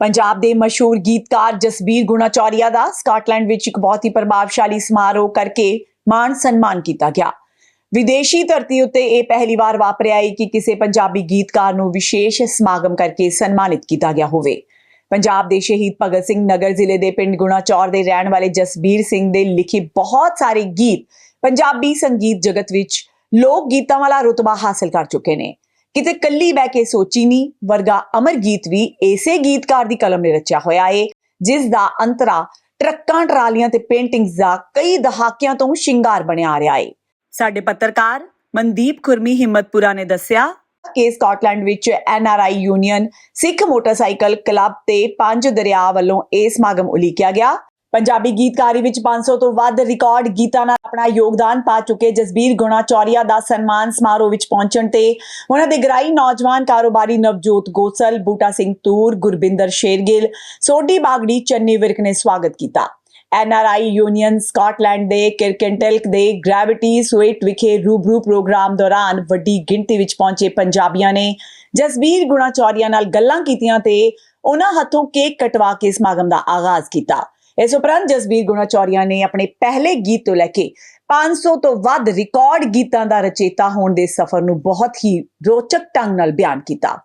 ਪੰਜਾਬ ਦੇ ਮਸ਼ਹੂਰ ਗੀਤਕਾਰ ਜਸਬੀਰ ਗੁਣਾਚੌਰੀਆ ਦਾ ਸਕਾਟਲੈਂਡ ਵਿੱਚ ਇੱਕ ਬਹੁਤ ਹੀ ਪ੍ਰਭਾਵਸ਼ਾਲੀ ਸਮਾਰੋਹ ਕਰਕੇ ਮਾਣ ਸਨਮਾਨ ਕੀਤਾ ਗਿਆ। ਵਿਦੇਸ਼ੀ ਧਰਤੀ ਉੱਤੇ ਇਹ ਪਹਿਲੀ ਵਾਰ ਵਾਪਰਿਆ ਹੈ ਕਿ ਕਿਸੇ ਪੰਜਾਬੀ ਗੀਤਕਾਰ ਨੂੰ ਵਿਸ਼ੇਸ਼ ਸਮਾਗਮ ਕਰਕੇ ਸਨਮਾਨਿਤ ਕੀਤਾ ਗਿਆ ਹੋਵੇ। ਪੰਜਾਬ ਦੇ ਸ਼ਹੀਦ ਭਗਤ ਸਿੰਘ ਨਗਰ ਜ਼ਿਲ੍ਹੇ ਦੇ ਪਿੰਡ ਗੁਣਾਚੌਰ ਦੇ ਰਹਿਣ ਵਾਲੇ ਜਸਬੀਰ ਸਿੰਘ ਦੇ ਲਿਖੇ ਬਹੁਤ ਸਾਰੇ ਗੀਤ ਪੰਜਾਬੀ ਸੰਗੀਤ ਜਗਤ ਵਿੱਚ ਲੋਕ ਗੀਤਾਂ ਵਾਲਾ ਰੁਤਬਾ ਹਾਸਲ ਕਰ ਚੁੱਕੇ ਨੇ। ਕਿਤੇ ਕੱਲੀ ਬਹਿ ਕੇ ਸੋਚੀ ਨਹੀਂ ਵਰਗਾ ਅਮਰ ਗੀਤ ਵੀ ਇਸੇ ਗੀਤਕਾਰ ਦੀ ਕਲਮ ਨੇ ਰਚਿਆ ਹੋਇਆ ਏ ਜਿਸ ਦਾ ਅੰਤਰਾ ਟਰੱਕਾਂ ਟਰਾਲੀਆਂ ਤੇ ਪੇਂਟਿੰਗਸ ਦਾ ਕਈ ਦਹਾਕਿਆਂ ਤੋਂ ਸ਼ਿੰਗਾਰ ਬਣਿਆ ਆ ਰਿਹਾ ਏ। ਸਾਡੇ ਪੱਤਰਕਾਰ ਮਨਦੀਪ ਖੁਰਮੀ ਹਿੰਮਤਪੁਰਾ ਨੇ ਦੱਸਿਆ ਕਿ ਸਕਾਟਲੈਂਡ ਵਿੱਚ NRI union Sikh motorcycle club ਤੇ ਪੰਜ ਦਰਿਆ ਵੱਲੋਂ ਇਹ ਸਮਾਗਮ ਉਲੀਕਿਆ ਗਿਆ। ਪੰਜਾਬੀ ਗੀਤਕਾਰੀ ਵਿੱਚ 500 ਤੋਂ ਵੱਧ ਰਿਕਾਰਡ ਗੀਤਾਂ ਨਾਲ ਆਪਣਾ ਯੋਗਦਾਨ ਪਾ ਚੁੱਕੇ ਜਸਬੀਰ ਗੁਣਾਚੌਰੀਆ ਦਾ ਸਨਮਾਨ ਸਮਾਰੋਹ ਵਿੱਚ ਪਹੁੰਚਣ ਤੇ ਉਹਨਾਂ ਦੇ ਗ੍ਰਾਈ ਨੌਜਵਾਨ ਕਾਰੋਬਾਰੀ ਨਵਜੋਤ ਗੋਸਲ, ਬੂਟਾ ਸਿੰਘ ਤੂਰ, ਗੁਰਬਿੰਦਰ ਸ਼ੇਰਗਿੱਲ, ਸੋਢੀ ਬਾਗੜੀ, ਚੰਨੀ ਵਿਰਕ ਨੇ ਸਵਾਗਤ ਕੀਤਾ। ਐਨਆਰਆਈ ਯੂਨੀਅਨ ਸਕਾਟਲੈਂਡ ਦੇ ਕਿਰਕੈਂਟਲਕ ਦੇ ਗ੍ਰੈਵਿਟੀ ਸਵੇਟ ਵਿਖੇ ਰੂਬਰੂ ਪ੍ਰੋਗਰਾਮ ਦੌਰਾਨ ਵੱਡੀ ਗਿਣਤੀ ਵਿੱਚ ਪਹੁੰਚੇ ਪੰਜਾਬੀਆਂ ਨੇ ਜਸਬੀਰ ਗੁਣਾਚੌਰੀਆ ਨਾਲ ਗੱਲਾਂ ਕੀਤੀਆਂ ਤੇ ਉਹਨਾਂ ਹੱਥੋਂ ਕੇਕ ਕਟਵਾ ਕੇ ਸਮਾਗਮ ਦਾ ਆਗਾਜ਼ ਕੀਤਾ। ਇਸ ਉਪਰੰਤ ਜਸਬੀਰ ਗੁਣਾਚੌਰੀਆ ਨੇ ਆਪਣੇ ਪਹਿਲੇ ਗੀਤ ਤੋਂ ਲੈ ਕੇ 500 ਤੋਂ ਵੱਧ ਰਿਕਾਰਡ ਗੀਤਾਂ ਦਾ ਰਚੇਤਾ ਹੋਣ ਦੇ ਸਫ਼ਰ ਨੂੰ ਬਹੁਤ ਹੀ ਰੋਚਕ ਢੰਗ ਨਾਲ ਬਿਆਨ ਕੀਤਾ।